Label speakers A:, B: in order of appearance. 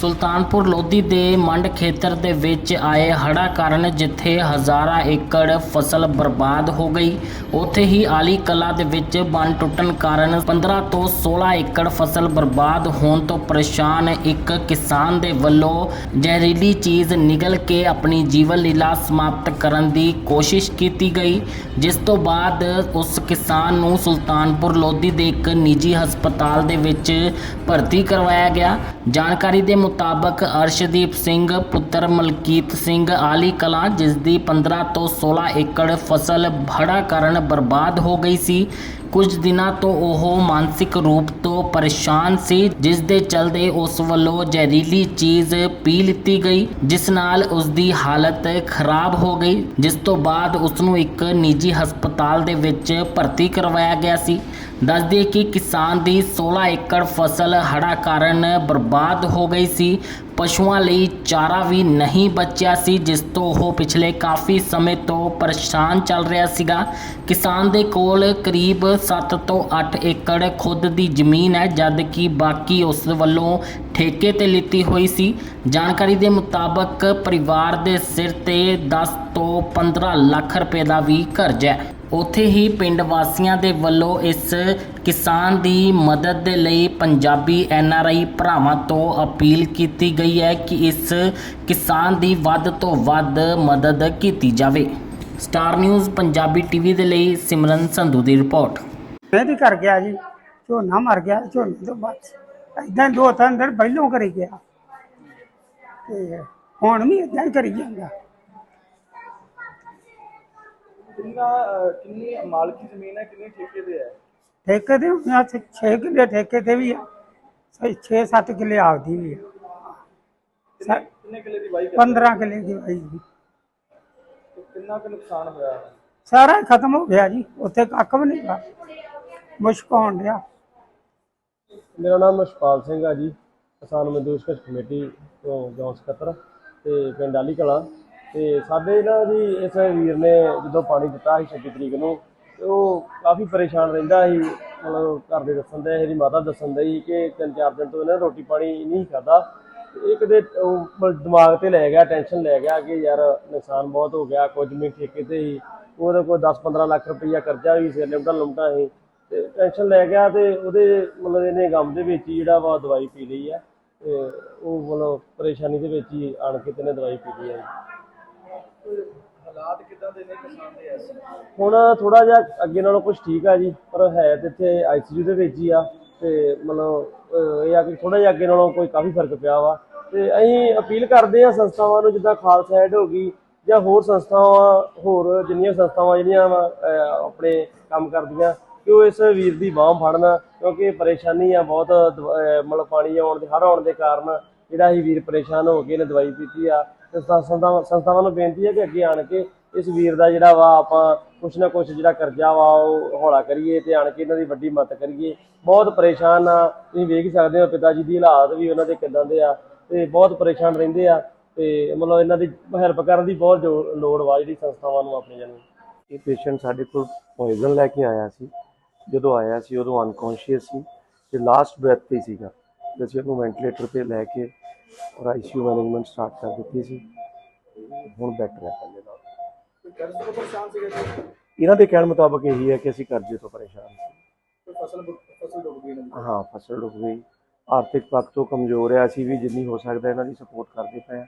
A: ਸੁਲਤਾਨਪੁਰ ਲੋਧੀ ਦੇ ਮੰਡ ਖੇਤਰ ਦੇ ਵਿੱਚ ਆਏ ਹੜ੍ਹਾਂ ਕਾਰਨ ਜਿੱਥੇ ਹਜ਼ਾਰਾਂ ਏਕੜ ਫਸਲ ਬਰਬਾਦ ਹੋ ਗਈ, ਉੱਥੇ ਹੀ ਆਲੀ ਕਲਾ ਦੇ ਵਿੱਚ ਬੰਨ ਟੁੱਟਣ ਕਾਰਨ 15 ਤੋਂ 16 ਏਕੜ ਫਸਲ ਬਰਬਾਦ ਹੋਣ ਤੋਂ ਪਰੇਸ਼ਾਨ ਇੱਕ ਕਿਸਾਨ ਦੇ ਵੱਲੋਂ ਜ਼ਹਿਰੀਲੀ ਚੀਜ਼ ਨਿਗਲ ਕੇ ਆਪਣੀ ਜੀਵਨ ਲੀਲਾ ਸਮਾਪਤ ਕਰਨ ਦੀ ਕੋਸ਼ਿਸ਼ ਕੀਤੀ ਗਈ, ਜਿਸ ਤੋਂ ਬਾਅਦ ਉਸ ਕਿਸਾਨ ਨੂੰ ਸੁਲਤਾਨਪੁਰ ਲੋਧੀ ਦੇ ਇੱਕ ਨਿੱਜੀ ਹਸਪਤਾਲ ਦੇ ਵਿੱਚ ਭਰਤੀ ਕਰਵਾਇਆ ਗਿਆ। ਜਾਣਕਾਰੀ ਦੇ ਮੁਤਾਬਕ ਅਰਸ਼ਦੀਪ ਸਿੰਘ, ਪੁੱਤਰ ਮਲਕੀਤ ਸਿੰਘ, ਆਲੀ ਕਲਾਂ ਜਿਸ ਦੀ 15 ਤੋਂ 16 ਏਕੜ ਫਸਲ ਹੜ੍ਹਾਂ ਕਾਰਨ ਬਰਬਾਦ ਹੋ ਗਈ ਸੀ। ਕੁਝ ਦਿਨਾਂ ਤੋਂ ਉਹ ਮਾਨਸਿਕ ਰੂਪ ਤੋਂ ਪਰੇਸ਼ਾਨ ਸੀ ਜਿਸ ਦੇ ਚਲਦੇ ਉਸ ਵੱਲੋਂ ਜ਼ਹਿਰੀਲੀ ਚੀਜ਼ ਪੀ ਲਿੱਤੀ ਗਈ, ਜਿਸ ਨਾਲ ਉਸ ਦੀ ਹਾਲਤ ਖਰਾਬ ਹੋ ਗਈ, ਜਿਸ ਤੋਂ ਬਾਅਦ ਉਸ ਨੂੰ ਇੱਕ ਨਿੱਜੀ ਹਸਪਤਾਲ ਦੇ ਵਿੱਚ ਭਰਤੀ ਕਰਵਾਇਆ ਗਿਆ ਸੀ। ਦੱਸ ਦਈਏ ਕਿ ਕਿਸਾਨ ਦੀ 16 ਏਕੜ ਫਸਲ ਹੜ੍ਹਾਂ ਕਾਰਨ ਬਰਬਾਦ ਹੋ ਗਈ ਸੀ। ਪਸ਼ੂਆਂ ਲਈ ਚਾਰਾ ਵੀ ਨਹੀਂ ਬਚਿਆ ਸੀ, ਜਿਸ ਤੋਂ ਉਹ ਪਿਛਲੇ ਕਾਫੀ ਸਮੇਂ ਤੋਂ ਪਰੇਸ਼ਾਨ ਚੱਲ ਰਿਹਾ ਸੀਗਾ। ਕਿਸਾਨ ਦੇ ਕੋਲ ਕਰੀਬ 7 ਤੋਂ 8 ਏਕੜ ਖੁਦ ਦੀ ਜ਼ਮੀਨ ਹੈ, ਜਦ ਕਿ ਬਾਕੀ ਉਸ ਵੱਲੋਂ ਠੇਕੇ ਤੇ ਲਿੱਤੀ ਹੋਈ ਸੀ। ਜਾਣਕਾਰੀ ਦੇ ਮੁਤਾਬਕ ਪਰਿਵਾਰ ਦੇ ਸਿਰ ਤੇ 10 ਤੋਂ 15 ਲੱਖ ਰੁਪਏ ਦਾ ਵੀ ਕਰਜ਼ਾ ਹੈ। ਉੱਥੇ ਹੀ ਪਿੰਡ ਵਾਸੀਆਂ ਦੇ ਵੱਲੋਂ ਇਸ ਕਿਸਾਨ ਦੀ ਮਦਦ ਦੇ ਲਈ ਪੰਜਾਬੀ ਐਨ ਆਰ ਆਈ ਭਰਾਵਾਂ ਤੋਂ ਅਪੀਲ ਕੀਤੀ ਗਈ ਹੈ ਕਿ ਇਸ ਕਿਸਾਨ ਦੀ ਵੱਧ ਤੋਂ ਵੱਧ ਮਦਦ ਕੀਤੀ ਜਾਵੇ। ਸਟਾਰ ਨਿਊਜ਼ ਪੰਜਾਬੀ ਟੀਵੀ ਦੇ ਲਈ ਸਿਮਰਨ ਸੰਧੂ ਦੀ ਰਿਪੋਰਟ।
B: ਮੈਂ ਵੀ ਕਰ ਗਿਆ ਜੀ, ਝੋਨਾ ਮਰ ਗਿਆ, ਝੋਨੇ ਤੋਂ ਬਾਅਦ ਇਦਾਂ ਦੋ ਤਿੰਨ ਦਿਨ ਪਹਿਲੋਂ ਕਰੀ ਗਿਆ। ਤੇ ਹੁਣ ਵੀ ਇਦਾਂ ਹੀ ਕਰੀ ਜਾਂਦਾ।
C: ਕਿੰਨਾ ਅਹ, ਕਿੰਨੀ ਮਾਲਕੀ ਜ਼ਮੀਨ ਹੈ ਕਿੰਨੀ ਠੇਕੇ ਤੇ ਹੈ?
B: ਠੇਕੇ ਤੇ ਹੁਣ 6 ਕਿੱਲੇ ਠੇਕੇ ਤੇ ਵੀ ਆ। 6 7 ਕਿੱਲੇ ਆਪਦੀ ਵੀ ਆ।
C: ਕਿੰਨੇ ਕਿੱਲੇ ਦੀ ਵਾਈ
B: 15 ਕਿੱਲੇ ਦੀ ਵਾਈ ਜੀ।
C: ਕਿੰਨਾ ਕੁ ਨੁਕਸਾਨ ਹੋਇਆ?
B: ਸਾਰਾ ਖਤਮ ਹੋ ਗਿਆ ਜੀ। ਉੱਥੇ ਕੱਖ ਵੀ ਨਹੀਂ ਗਾ ਮੁਸ਼ਕ ਹੋਣ ਡਿਆ।
D: ਮੇਰਾ ਨਾਮ ਮਸ਼ਪਾਲ ਸਿੰਘ ਆ ਜੀ। ਕਿਸਾਨ ਮਜ਼ਦੂਰ ਸੰਘਰਸ਼ ਕਮੇਟੀ ਤੋਂ ਜੌਨ ਸਕੱਤਰ ਤੇ ਪਿੰਡ ਆਲੀ ਕਲਾਂ ਤੇ ਸਾਡੇ ਨਾ ਜੀ ਇਸ ਵੀਰ ਨੇ ਜਦੋਂ ਪਾਣੀ ਦਿੱਤਾ ਸੀ 26 ਤਰੀਕ ਨੂੰ, ਤੇ ਉਹ ਕਾਫੀ ਪਰੇਸ਼ਾਨ ਰਹਿੰਦਾ ਸੀ, ਮਤਲਬ ਘਰ ਦੇ ਦੱਸਣ ਦੇ, ਇਹਦੀ ਮਾਤਾ ਦੱਸਣ ਦੇ ਕਿ ਤਿੰਨ ਚਾਰ ਦਿਨ ਤੋਂ ਇਹਨੇ ਰੋਟੀ ਪਾਣੀ ਨਹੀਂ ਖਾਦਾ ਇਹ ਕਦੇ ਉਹ ਮਤਲਬ ਦਿਮਾਗ ਤੇ ਲੈ ਗਿਆ ਟੈਨਸ਼ਨ ਲੈ ਗਿਆ ਕਿ ਯਾਰ ਨੁਕਸਾਨ ਬਹੁਤ ਹੋ ਗਿਆ, ਕੁਝ ਵੀ ਠੇਕੇ ਤੇ ਹੀ ਉਹਦਾ ਕੋਈ 10-15 ਲੱਖ ਰੁਪਈਆ ਕਰਜ਼ਾ ਵੀ ਸੀ ਲਿਮਟਾ ਲੁਮਟਾ ਸੀ। ਤੇ ਟੈਨਸ਼ਨ ਲੈ ਗਿਆ ਤੇ ਉਹਦੇ ਮਤਲਬ ਇਹਨੇ ਗਮ ਦੇ ਵਿੱਚ ਹੀ ਜਿਹੜਾ ਵਾ ਦਵਾਈ ਪੀ ਲਈ ਆ। ਤੇ ਉਹ ਮਤਲਬ ਪਰੇਸ਼ਾਨੀ ਦੇ ਵਿੱਚ ਹੀ ਆਣ ਕੇ ਤੇਨੇ ਦਵਾਈ ਪੀ ਲਈ ਆ ਜੀ।
C: ਹਾਲਾਤ ਕਿਦਾਂ ਦੇ ਨੇ ਕਿਸਾਨ ਦੇ ਐਸੇ
D: ਹੁਣ ਥੋੜਾ ਜਿਹਾ ਅੱਗੇ ਨਾਲੋਂ ਕੁਝ ਠੀਕ ਆ ਜੀ, ਪਰ ਹੈ ਤੇ ਇੱਥੇ ਆਈਸੀਯੂ ਦੇ ਵਿੱਚ ਹੀ ਆ ਤੇ ਮਤਲਬ, ਅਹ, ਇਹ ਆ ਕਿ ਥੋੜਾ ਜਿਹਾ ਅੱਗੇ ਨਾਲੋਂ ਕੋਈ ਕਾਫੀ ਫ਼ਰਕ ਪਿਆ ਵਾ। ਤੇ ਅਸੀਂ ਅਪੀਲ ਕਰਦੇ ਆ ਸੰਸਥਾਵਾਂ ਨੂੰ, ਜਿੱਦਾਂ ਖਾਲਸਾ ਐਡ ਹੋ ਗਈ ਜਾਂ ਹੋਰ ਸੰਸਥਾਵਾਂ, ਹੋਰ ਜਿੰਨੀਆਂ ਸੰਸਥਾਵਾਂ ਜਿਹੜੀਆਂ ਵਾ, ਅਹ, ਆਪਣੇ ਕੰਮ ਕਰਦੀਆਂ, ਕਿ ਉਹ ਇਸ ਵੀਰ ਦੀ ਬਾਹ ਫੜਨ, ਕਿਉਂਕਿ ਪਰੇਸ਼ਾਨੀ ਆ ਬਹੁਤ ਦਵ- ਅਹ, ਮਤਲਬ ਪਾਣੀ ਆਉਣ ਦੇ ਹੜ ਆਉਣ ਦੇ ਕਾਰਨ। ਜਿਹੜਾ ਹੀ ਵੀਰ ਪਰੇਸ਼ਾਨ ਹੋ ਕੇ ਇਹਨੇ ਦਵਾਈ ਪੀਤੀ ਆ, ਤੇ ਸੰਸਥਾਵਾਂ ਸੰਸਥਾਵਾਂ ਨੂੰ ਬੇਨਤੀ ਹੈ ਕਿ ਅੱਗੇ ਆਣ ਕੇ ਇਸ ਵੀਰ ਦਾ ਜਿਹੜਾ ਵਾ ਆਪਾਂ ਕੁਛ ਨਾ ਕੁਛ ਜਿਹੜਾ ਕਰਜ਼ਾ ਵਾ ਉਹ ਹੌਲਾ ਕਰੀਏ ਤੇ ਆਣ ਕੇ ਇਹਨਾਂ ਦੀ ਵੱਡੀ ਮਦਦ ਕਰੀਏ। ਬਹੁਤ ਪਰੇਸ਼ਾਨ ਆ, ਤੁਸੀਂ ਵੇਖ ਸਕਦੇ ਹੋ ਪਿਤਾ ਜੀ ਦੀ ਹਾਲਾਤ ਵੀ ਉਹਨਾਂ ਦੇ ਕਿਦਾਂ ਦੇ ਆ ਤੇ ਬਹੁਤ ਪਰੇਸ਼ਾਨ ਰਹਿੰਦੇ ਆ ਤੇ ਮਤਲਬ ਇਹਨਾਂ ਦੀ ਹੈਲਪ ਕਰਨ ਦੀ ਬਹੁਤ ਜੋ- ਲੋੜ ਵਾ ਜਿਹੜੀ ਸੰਸਥਾਵਾਂ ਨੂੰ ਆਪਣੇ ਨੂੰ।
E: ਇਹ ਪੇਸ਼ੈਂਟ ਸਾਡੇ ਕੋਲ ਪੋਇਜ਼ਨ ਲੈ ਕੇ ਆਇਆ ਸੀ। ਜਦੋਂ ਆਇਆ ਸੀ ਉਦੋਂ ਅਨਕੌਂਸ਼ੀਅਸ ਸੀ ਤੇ ਲਾਸਟ ਬ੍ਰੈਥ ਤੇ ਹੀ ਸੀਗਾ। ਤੇ ਅਸੀਂ ਉਹਨੂੰ ਵੈਂਟੀਲੇਟਰ ਤੇ ਲੈ ਕੇ ਔਰ ਆਈਸੀਯੂ ਮੈਨੇਜਮੈਂਟ ਸਟਾਰਟ ਕਰ ਦਿੱਤੀ ਸੀ। ਹੁਣ ਬੈਟਰ ਹੈ ਪਹਿਲੇ ਨਾਲੋਂ
C: ਕੋਈ ਤੋਂ ਪਰੇਸ਼ਾਨ ਸੀਗਾ ਜੀ
E: ਇਹਨਾਂ ਦੇ ਕਹਿਣ ਮੁਤਾਬਕ ਇਹੀ ਹੈ ਕਿ ਅਸੀਂ ਕਰਜ਼ੇ ਤੋਂ ਪਰੇਸ਼ਾਨ ਸੀ।
C: ਕੋਈ ਫਸਲ ਫਸਲ ਡੁੱਬ ਗਈ ਇਹਨਾਂ
E: ਹਾਂ ਫਸਲ ਡੁੱਬ ਗਈ ਆਰਥਿਕ ਪੱਖ ਤੋਂ ਕਮਜ਼ੋਰ ਹੈ। ਅਸੀਂ ਵੀ ਜਿੰਨੀ ਹੋ ਸਕਦਾ ਇਹਨਾਂ ਦੀ ਸਪੋਰਟ ਕਰਦੇ ਪਏ ਹਾਂ।